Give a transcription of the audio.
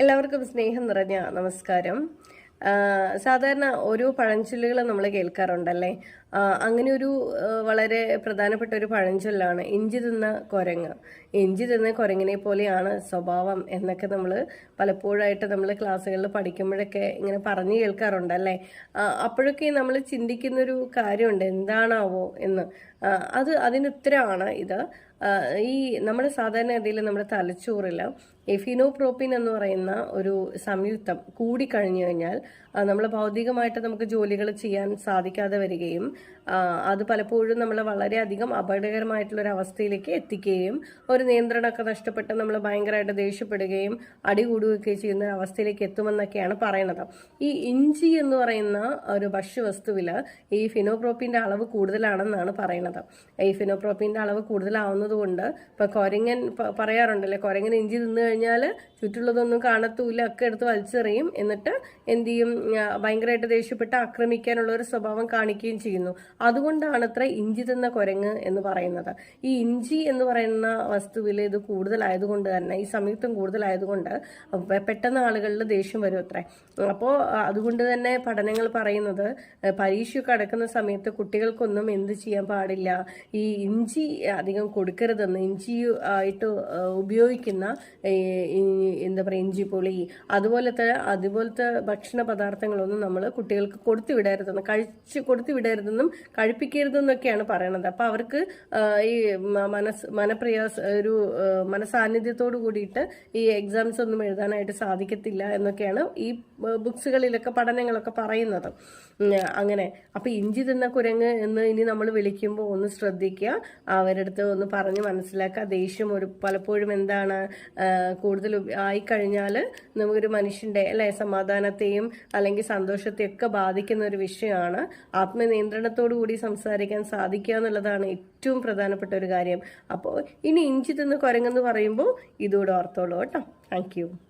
എല്ലാവർക്കും സ്നേഹം നിറഞ്ഞ നമസ്കാരം. സാധാരണ ഓരോ പഴഞ്ചൊല്ലുകൾ നമ്മൾ കേൾക്കാറുണ്ടല്ലേ? അങ്ങനെ ഒരു വളരെ പ്രധാനപ്പെട്ട ഒരു പഴഞ്ചൊല്ലാണ് ഇഞ്ചി തിന്ന കുരങ്ങ്. ഇഞ്ചി തിന്ന കുരങ്ങിനെ പോലെയാണ് സ്വഭാവം എന്നൊക്കെ നമ്മൾ പലപ്പോഴായിട്ട് നമ്മൾ ക്ലാസ്സുകളിൽ പഠിക്കുമ്പോഴൊക്കെ ഇങ്ങനെ പറഞ്ഞു കേൾക്കാറുണ്ടല്ലേ? അപ്പോഴൊക്കെ നമ്മൾ ചിന്തിക്കുന്നൊരു കാര്യമുണ്ട്. എന്താണാവോ എന്ന്. അത് അതിനുത്തരമാണ് ഇത്. ഈ നമ്മുടെ സാധാരണ സാധാരണഗതിയിൽ നമ്മുടെ തലച്ചോറിൽ എഫിനോപ്രോപ്പിൻ എന്ന് പറയുന്ന ഒരു സംയുക്തം കൂടിക്കഴിഞ്ഞു കഴിഞ്ഞാൽ നമ്മൾ ഭൗതികമായിട്ട് നമുക്ക് ജോലികൾ ചെയ്യാൻ സാധിക്കാതെ വരികയും അത് പലപ്പോഴും നമ്മളെ വളരെയധികം അപകടകരമായിട്ടുള്ള ഒരു അവസ്ഥയിലേക്ക് എത്തിക്കുകയും ഒരു നിയന്ത്രണമൊക്കെ നഷ്ടപ്പെട്ട് നമ്മൾ ഭയങ്കരമായിട്ട് ദേഷ്യപ്പെടുകയും അടി അടികൂടുകയൊക്കെ ചെയ്യുന്ന ഒരു അവസ്ഥയിലേക്ക് എത്തുമെന്നൊക്കെയാണ് പറയുന്നത്. ഈ ഇഞ്ചി എന്ന് പറയുന്ന ഒരു ഭക്ഷ്യവസ്തുവിൽ ഈ ഫിനോപ്രോപ്പിന്റെ അളവ് കൂടുതലാണെന്നാണ് പറയുന്നത്. ഈ ഫിനോപ്രോപ്പിന്റെ അളവ് കൂടുതലാവുന്നത് കൊണ്ട് ഇപ്പോൾ കൊരങ്ങൻ പറയാറുണ്ടല്ലേ കൊരങ്ങൻ ഇഞ്ചി തിന്നു കഴിഞ്ഞാൽ ചുറ്റുള്ളതൊന്നും കാണത്തൂല ഒക്കെ എടുത്ത് വലിച്ചെറിയും. എന്നിട്ട് എന്ത് ചെയ്യും? ഭയങ്കരമായിട്ട് ദേഷ്യപ്പെട്ട് ആക്രമിക്കാനുള്ള ഒരു സ്വഭാവം കാണിക്കുകയും ചെയ്യുന്നു. അതുകൊണ്ടാണ് അത്ര ഇഞ്ചി തിന്ന കുരങ്ങ് എന്ന് പറയുന്നത്. ഈ ഇഞ്ചി എന്ന് പറയുന്ന വസ്തുവിൽ ഇത് കൂടുതലായതുകൊണ്ട് തന്നെ ഈ സംയുക്തം കൂടുതലായതുകൊണ്ട് പെട്ടെന്ന് ആളുകളിൽ ദേഷ്യം വരും അത്രേ. അപ്പോൾ അതുകൊണ്ട് തന്നെ പഠനങ്ങൾ പറയുന്നത് പരീക്ഷയൊക്കെ അടക്കുന്ന സമയത്ത് കുട്ടികൾക്കൊന്നും എന്ത് ചെയ്യാൻ പാടില്ല. ഈ ഇഞ്ചി അധികം കൊടുക്കരുതെന്ന് ഇഞ്ചി ആയിട്ട് ഉപയോഗിക്കുന്ന എന്താ പറയുക ഇഞ്ചി പൊളി അതുപോലത്തെ അതുപോലത്തെ ഭക്ഷണ പദാർത്ഥങ്ങളൊന്നും നമ്മൾ കുട്ടികൾക്ക് കൊടുത്തു വിടരുതെന്ന് കഴിച്ച് കൊടുത്തു വിടരുതെന്നും കഴിപ്പിക്കരുതെന്നൊക്കെയാണ് പറയണത്. അപ്പോൾ അവർക്ക് ഈ മനസ് മനപ്രയാസ ഒരു മനസാന്നിധ്യത്തോടു കൂടിയിട്ട് ഈ എക്സാംസ് ഒന്നും എഴുതാനായിട്ട് സാധിക്കത്തില്ല എന്നൊക്കെയാണ് ഈ ബുക്സുകളിലൊക്കെ പഠനങ്ങളൊക്കെ പറയുന്നത്. അങ്ങനെ. അപ്പോൾ ഇഞ്ചി തിന്ന കുരങ്ങ് എന്ന് ഇനി നമ്മൾ വിളിക്കുമ്പോൾ ഒന്ന് ശ്രദ്ധിക്കുക. അവരുടെ അടുത്ത് ഒന്ന് പറഞ്ഞ് മനസ്സിലാക്കുക. ദേഷ്യം ഒരു പലപ്പോഴും എന്താണ് കൂടുതൽ ആയിക്കഴിഞ്ഞാൽ നമുക്കൊരു മനുഷ്യന്റെ അല്ലെ സമാധാനത്തെയും അല്ലെങ്കിൽ സന്തോഷത്തെയും ഒക്കെ ബാധിക്കുന്ന ഒരു വിഷയമാണ്. ആത്മനിയന്ത്രണത്തോടു കൂടി സംസാരിക്കാൻ സാധിക്കുക എന്നുള്ളതാണ് ഏറ്റവും പ്രധാനപ്പെട്ട ഒരു കാര്യം. അപ്പോൾ ഇനി ഇഞ്ചി തിന്ന് കുരങ്ങെന്ന് പറയുമ്പോൾ ഇതുകൂടെ ഓർത്തോളൂ കേട്ടോ. താങ്ക്